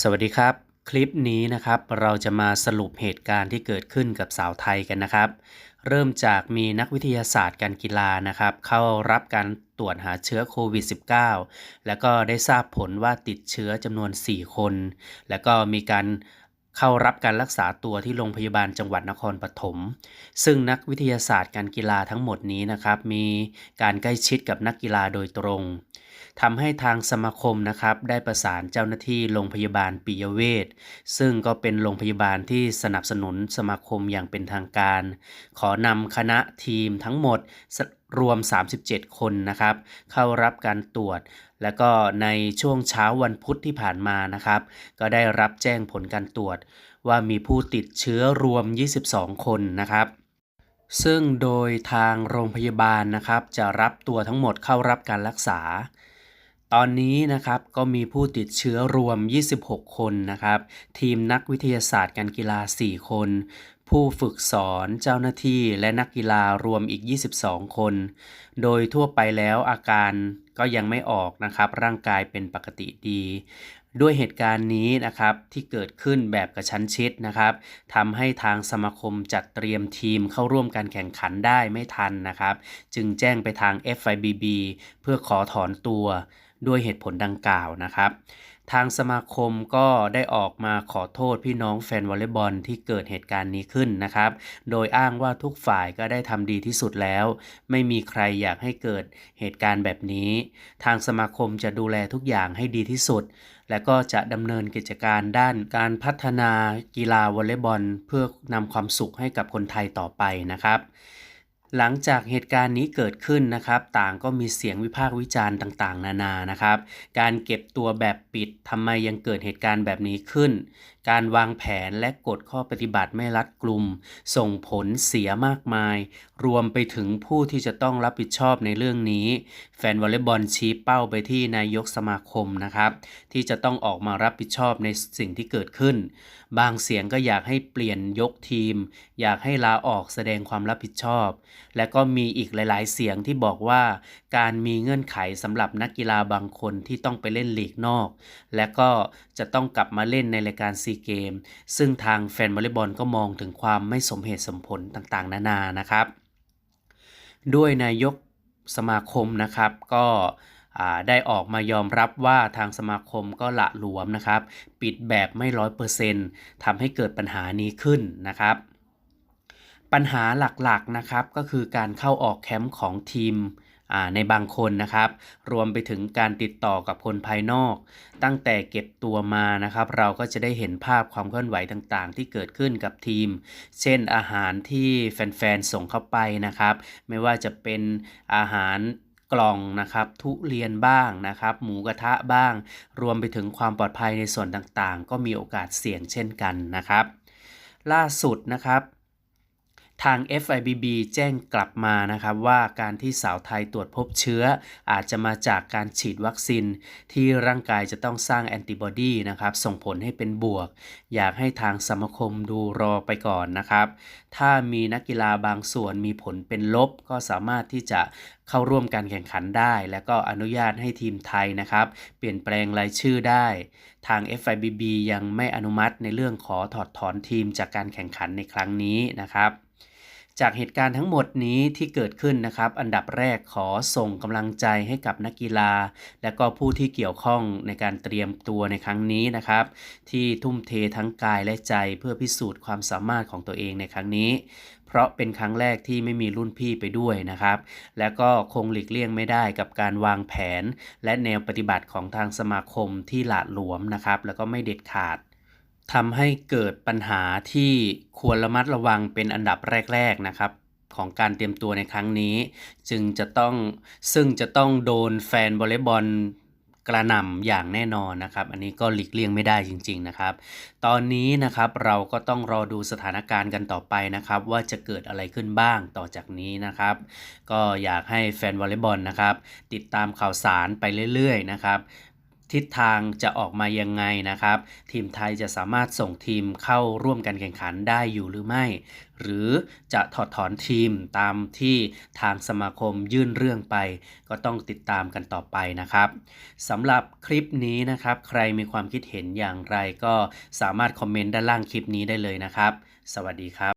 สวัสดีครับ คลิปนี้นะครับเราจะมาสรุปเหตุการณ์ที่เกิดขึ้นกับสาวไทยกันนะครับ เริ่มจากมีนักวิทยาศาสตร์การกีฬานะครับ เข้ารับการตรวจหาเชื้อโควิด -19 แล้วก็ได้ทราบผลว่าติดเชื้อจำนวน 4 คน แล้วก็มีการเข้ารับการรักษาตัวที่โรงพยาบาลจังหวัดนครปฐม ซึ่งนักวิทยาศาสตร์การกีฬาทั้งหมดนี้นะครับ มีการใกล้ชิดกับนักกีฬาโดยตรง ทำให้ทางสมาคมนะครับได้ประสานเจ้าหน้าที่โรงพยาบาลปิยเวชซึ่งก็เป็นโรงพยาบาลที่สนับสนุนสมาคมอย่างเป็นทางการ ขอนำคณะทีมทั้งหมดรวม 37 คนนะครับ เข้ารับการตรวจ แล้วก็ในช่วงเช้าวันพุธที่ผ่านมานะครับ ก็ได้รับแจ้งผลการตรวจ ว่ามีผู้ติดเชื้อรวม 22 คนนะครับ ซึ่งโดยทางโรงพยาบาลนะครับ จะรับตัวทั้งหมดเข้ารับการรักษา ตอนนี้นะครับก็มีผู้ติดเชื้อรวม 26 คนนะครับ ทีมนักวิทยาศาสตร์การกีฬา 4 คน ผู้ฝึกสอนเจ้าหน้าที่และนักกีฬารวมอีก 22 คน โดยทั่วไปแล้วอาการก็ยังไม่ออกนะครับ ร่างกายเป็นปกติดี ด้วยเหตุการณ์นี้นะครับที่เกิดขึ้นแบบกระชั้นชิดนะครับทำให้ทางสมาคมจัดเตรียมทีมเข้าร่วมการแข่งขันได้ไม่ทันนะครับ จึงแจ้งไปทาง FIBB เพื่อขอถอนตัวด้วยเหตุผลดังกล่าวนะครับ ทางสมาคมก็ได้ออกมาขอโทษพี่น้องแฟนวอลเลย์บอลที่เกิดเหตุการณ์นี้ขึ้นนะครับ โดยอ้างว่าทุกฝ่ายก็ได้ทำดีที่สุดแล้ว ไม่มีใครอยากให้เกิดเหตุการณ์แบบนี้ ทางสมาคมจะดูแลทุกอย่างให้ดีที่สุด และก็จะดำเนินกิจการด้านการพัฒนากีฬาวอลเลย์บอล เพื่อนำความสุขให้กับคนไทยต่อไปนะครับ หลังจากเหตุการณ์นี้เกิดขึ้นนะครับ ต่างก็มีเสียงวิพากษ์วิจารณ์ต่างๆ นานานะครับ การเก็บตัวแบบปิดทำไมยังเกิดเหตุการณ์แบบนี้ขึ้น การวางแผนและกฎข้อปฏิบัติไม่รัดกลุ่ม ส่งผลเสียมากมาย รวมไปถึงผู้ที่จะต้องรับผิดชอบในเรื่องนี้ แฟนวอลเลย์บอลชี้เป้าไปที่นายกสมาคมนะครับ ที่จะต้องออกมารับผิดชอบในสิ่งที่เกิดขึ้น บางเสียงก็อยากให้เปลี่ยนยกทีม อยากให้ลาออกแสดงความรับผิดชอบและก็มีอีกหลาย ๆ เสียงที่บอกว่า การมีเงื่อนไขสำหรับนักกีฬาบางคนที่ต้องไปเล่นลีกนอก และก็จะต้องกลับมาเล่นในรายการซีเกม ซึ่งทางแฟนวอลเลย์บอลก็มองถึงความไม่สมเหตุสมผลต่างๆ นานานะครับ ด้วยนายกสมาคมนะครับก็ได้ออกมายอมรับว่าทางสมาคมก็ละหลวมนะครับ ปิดแบบไม่ร้อยเปอร์เซ็นต์ทำให้เกิดปัญหานี้ขึ้นนะครับ ปัญหาหลักๆนะครับก็คือการเข้าออกแคมป์ของทีมในบางคนนะครับ รวมไปถึงการติดต่อกับคนภายนอก ตั้งแต่เก็บตัวมานะครับ เราก็จะได้เห็นภาพความเคลื่อนไหวต่างๆ ที่เกิดขึ้นกับทีม เช่นอาหารที่แฟนๆส่งเข้าไปนะครับ ไม่ว่าจะเป็นอาหารกล่องนะครับทุเรียนบ้างนะครับ หมูกระทะบ้าง รวมไปถึงความปลอดภัยในส่วนต่างๆ ก็มีโอกาสเสี่ยงเช่นกันนะครับ ล่าสุดนะครับ ทาง FIBB แจ้งกลับมานะครับว่าการที่สาวไทยตรวจพบเชื้อ อาจจะมาจากการฉีดวัคซีนที่ร่างกายจะต้องสร้างแอนติบอดีนะครับส่งผลให้เป็นบวก อยากให้ทางสมาคมดูรอไปก่อนนะครับ ถ้ามีนักกีฬาบางส่วนมีผลเป็นลบ ก็สามารถที่จะเข้าร่วมการแข่งขันได้ และก็อนุญาตให้ทีมไทยนะครับ เปลี่ยนแปลงรายชื่อได้ ทาง FIBB ยังไม่อนุมัติในเรื่องขอถอดถอนทีมจากการแข่งขันในครั้งนี้นะครับ จากเหตุการณ์ทั้งหมดนี้ที่เกิดขึ้นนะครับ อันดับแรกขอส่งกำลังใจให้กับนักกีฬา และก็ผู้ที่เกี่ยวข้องในการเตรียมตัวในครั้งนี้นะครับ ที่ทุ่มเททั้งกายและใจเพื่อพิสูจน์ความสามารถของตัวเองในครั้งนี้ เพราะเป็นครั้งแรกที่ไม่มีรุ่นพี่ไปด้วยนะครับ และก็คงหลีกเลี่ยงไม่ได้กับการวางแผน และแนวปฏิบัติของทางสมาคมที่หลาดหลวมนะครับ แล้วก็ไม่เด็ดขาด ทำให้เกิดปัญหาที่ควรระมัดระวังเป็นอันดับแรก ๆนะครับ ของการเตรียมตัวในครั้งนี้ จึงจะต้องซึ่งจะต้องโดนแฟนวอลเลย์บอลกระหน่ำอย่างแน่นอนนะครับ อันนี้ก็หลีกเลี่ยงไม่ได้จริง ๆนะครับ ตอนนี้นะครับเราก็ต้องรอดูสถานการณ์กันต่อไปนะครับ ว่าจะเกิดอะไรขึ้นบ้างต่อจากนี้นะครับ ก็อยากให้แฟนวอลเลย์บอลนะครับ ติดตามข่าวสารไปเรื่อย ๆ นะครับ ทิศทางจะออกมายังไงนะครับ ทีมไทยจะสามารถส่งทีมเข้าร่วมการแข่งขันได้อยู่หรือไม่ หรือจะถอดถอนทีมตามที่ทางสมาคมยื่นเรื่องไป ก็ต้องติดตามกันต่อไปนะครับสำหรับคลิปนี้นะครับ ใครมีความคิดเห็นอย่างไรก็สามารถคอมเมนต์ด้านล่างคลิปนี้ได้เลยนะครับ สวัสดีครับ